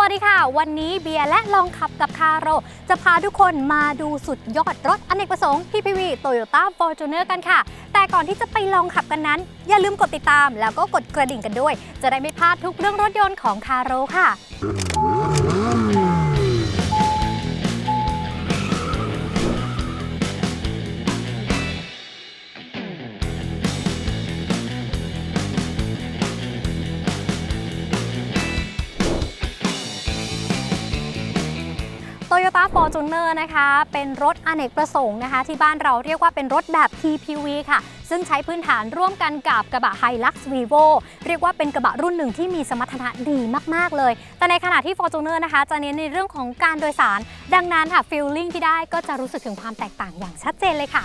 วัสดีค่ะ วันนี้เบียร์และลองขับกับคาโร จะพาทุกคนมาดูสุดยอดรถอเนกประสงค์ PPV Toyota Fortuner กันค่ะ แต่ก่อนที่จะไปลองขับกันนั้น อย่าลืมกดติดตาม แล้วก็กดกระดิ่งกันด้วย จะได้ไม่พลาดทุกเรื่องรถยนต์ของคาโรค่ะ Toyota Fortuner นะคะ เป็นรถอเนกประสงค์นะคะ ที่บ้านเราเรียกว่าเป็นรถแบบ TPV ค่ะ ซึ่งใช้พื้นฐานร่วมกันกับกระบะ Hilux Vivo เรียกว่าเป็นกระบะรุ่นหนึ่งที่มีสมรรถนะดีมากๆเลย แต่ในขณะที่ Fortuner นะคะ จะเน้นในเรื่องของการโดยสาร ดังนั้นค่ะ feeling ที่ได้ก็จะรู้สึกถึงความแตกต่างอย่างชัดเจนเลยค่ะ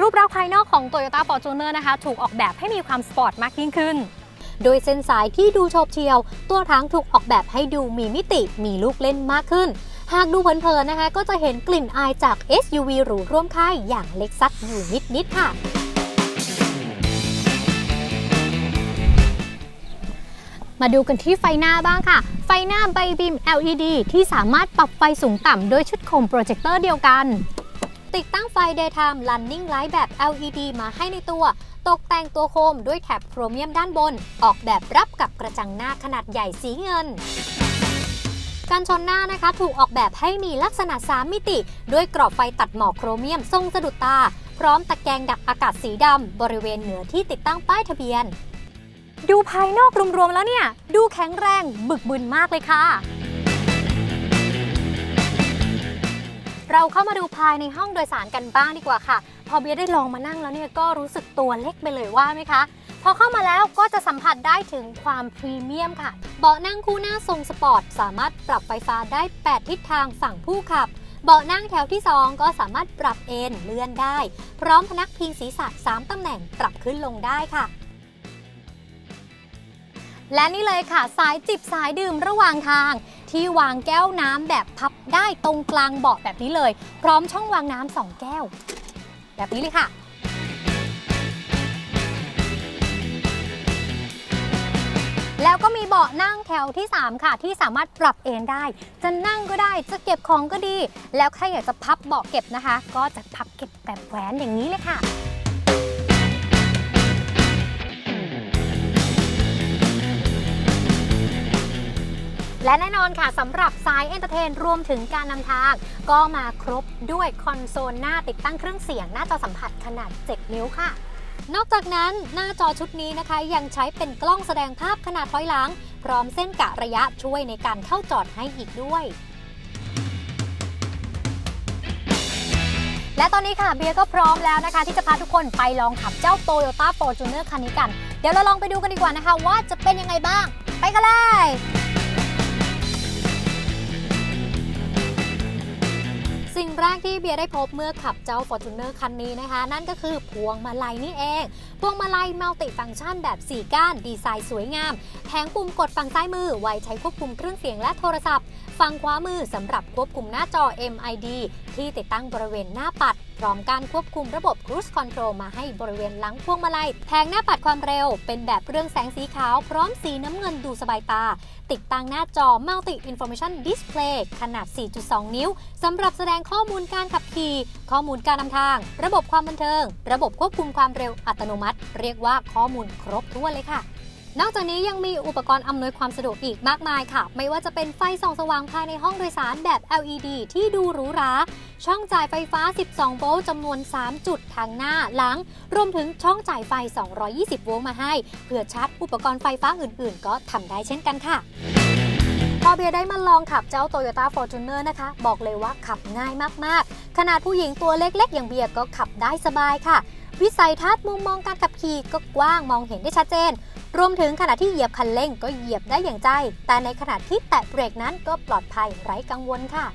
รูปลักษณ์ภายนอกของ Toyota Fortuner นะคะ ถูกออกแบบให้มีความสปอร์ตมากยิ่งขึ้น โดยเส้นสายที่ดูโฉบเฉี่ยว ตัวถังถูกออกแบบให้ดูมีมิติมีลูกเล่นมากขึ้น หากดูเพลินๆนะคะ ก็จะเห็นกลิ่นอายจาก SUV หรูร่วมค่ายอย่างเล็กซัสอยู่นิดๆค่ะมาดูกันที่ไฟหน้าบ้างค่ะ ไฟหน้าใบบีม LED ที่สามารถปรับไฟสูงต่ำโดยชุดโคมโปรเจคเตอร์เดียวกัน ติดตั้งไฟ Daytime Running Light แบบ LED มาให้ในตัว ตกแต่งตัวโคมด้วยแถบโครเมียมด้านบน ออกแบบรับกับกระจังหน้าขนาดใหญ่สีเงินการชนหน้านะคะถูกออกแบบให้มีลักษณะ 3 มิติ ด้วยกรอบไฟตัดหมอกโครเมียมทรงสะดุดตา พร้อมตะแกรงดักอากาศสีดำบริเวณเหนือที่ติดตั้งป้ายทะเบียน ดูภายนอกรวมๆแล้วเนี่ย ดูแข็งแรงบึกบึนมากเลยค่ะ เราเข้ามาดูภายในห้องโดยสารกันบ้างดีกว่าค่ะ พอเบียได้ลองมานั่งแล้วเนี่ยก็รู้สึกตัวเล็กไปเลยว่าไหมคะ พอเข้ามาแล้วก็จะสัมผัสได้ถึงความพรีเมียมค่ะ เบาะนั่งคู่หน้าทรงสปอร์ตสามารถปรับไฟฟ้าได้ 8 ทิศทางฝั่งผู้ขับเบาะนั่งแถวที่ 2 ก็สามารถปรับเอนเลื่อนได้ พร้อมพนักพิงศีรษะ 3 ตำแหน่งปรับขึ้นลงได้ค่ะ และนี่เลยค่ะ สายจิบสายดื่มระหว่างทาง ที่วางแก้วน้ำแบบพับได้ตรงกลางเบาะแบบนี้เลย พร้อมช่องวางน้ำสองแก้ว แบบนี้เลยค่ะ แล้วก็มีเบาะนั่งแถวที่ 3 ค่ะ ที่สามารถปรับเอนได้ จะนั่งก็ได้จะเก็บของก็ดี แล้วถ้าอยากจะพับเบาะเก็บนะคะ ก็จะพับเก็บแบบแหวนอย่างนี้เลยค่ะ และแน่นอนค่ะสำหรับสายเอนเตอร์เทนรวมถึงการนำทาง ก็มาครบด้วยคอนโซลหน้าติดตั้งเครื่องเสียงหน้าจอสัมผัสขนาด 7 นิ้วค่ะ นอกจากนั้นหน้าจอชุดนี้นะคะ ยังใช้เป็นกล้องแสดงภาพขนาดถอยหลัง พร้อมเส้นกะระยะช่วยในการเข้าจอดให้อีกด้วยและตอนนี้ค่ะเบียร์ก็พร้อมแล้วนะคะ ที่จะพาทุกคนไปลองขับเจ้า Toyota Fortuner คันนี้กัน เดี๋ยวเราลองไปดูกันดีกว่านะคะ ว่าจะเป็นยังไงบ้าง ไปกันเลย สิ่งแรกที่เบียร์ได้พบเมื่อขับเจ้า Fortuner คันนี้นะคะ นั่นก็คือพวงมาลัยนี่เอง พวงมาลัยมัลติฟังก์ชันแบบ 4 ก้าน ดีไซน์สวยงาม แผงปุ่มกดฝั่งซ้ายมือ ไว้ใช้ควบคุมเครื่องเสียงและโทรศัพท์ ฝั่งขวามือสำหรับควบคุมหน้าจอ MID ที่ติดตั้งบริเวณหน้าปัด พร้อมการควบคุมระบบ Cruise Control มาให้บริเวณหลังพวงมาลัยแผงหน้าปัดความเร็ว เป็นแบบเรื่องแสงสีขาว พร้อมสีน้ำเงินดูสบายตา ติดตั้งหน้าจอ Multi Information Display ขนาด 4.2 นิ้วสำหรับแสดงข้อมูลการขับขี่ ข้อมูลการนำทาง ระบบความบันเทิง ระบบควบคุมความเร็วอัตโนมัติ เรียกว่าข้อมูลครบถ้วนเลยค่ะ นอกจากนี้ยังมีอุปกรณ์อำนวยความสะดวกอีกมากมายค่ะ ไม่ว่าจะเป็นไฟส่องสว่างภายในห้องโดยสารแบบ LED ที่ดูหรูหรา ช่องจ่ายไฟฟ้า 12 โวลต์จำนวน 3 จุดทางหน้าหลัง รวมถึงช่องจ่ายไฟ 220 โวลต์มาให้ เพื่อชาร์จอุปกรณ์ไฟฟ้าอื่น ๆ ก็ทำได้เช่นกันค่ะ พอเบียร์ได้มาลองขับเจ้า Toyota Fortuner นะคะ บอกเลยว่าขับง่ายมากๆ ขนาดผู้หญิงตัวเล็ก ๆ อย่างเบียร์ก็ขับได้สบายค่ะ วิสัยทัศน์มุมมองการขับขี่ก็กว้างมองเห็นได้ชัดเจน รวมถึงขณะที่เหยียบคันเร่งก็เหยียบได้อย่างใจ แต่ในขณะที่แตะเบรกนั้นก็ปลอดภัยไร้กังวลค่ะ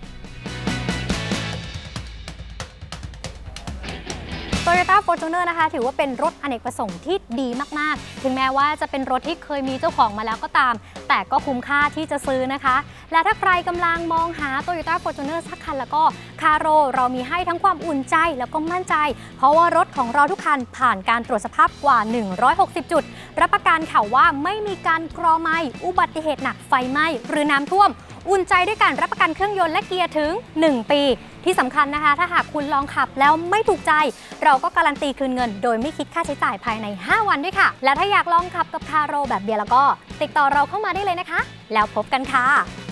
Toyota Fortuner นะคะ ถือว่าเป็นรถอเนกประสงค์ที่ดีมาก ๆ ถึงแม้ว่าจะเป็นรถที่เคยมีเจ้าของมาแล้วก็ตาม แต่ก็คุ้มค่าที่จะซื้อนะคะ และถ้าใครกำลังมองหา Toyota Fortuner สักคันแล้วก็คาโรเรามีให้ทั้งความอุ่นใจแล้วก็มั่นใจ เพราะว่ารถของเราทุกคันผ่านการตรวจสภาพกว่า 160 จุด รับประกันค่ะว่าไม่มีการกรอไหมอุบัติเหตุหนักไฟไหม้หรือน้ำท่วม อุ่นใจด้วยการรับประกันเครื่องยนต์และเกียร์ถึง 1 ปี ที่สำคัญนะคะ ถ้าหากคุณลองขับแล้วไม่ถูกใจ เราก็การันตีคืนเงิน โดยไม่คิดค่าใช้จ่ายภายใน 5 วันด้วยค่ะ และถ้าอยากลองขับกับคาโรแบบเบียร์แล้วก็ ติดต่อเราเข้ามาได้เลยนะคะ แล้วพบกันค่ะ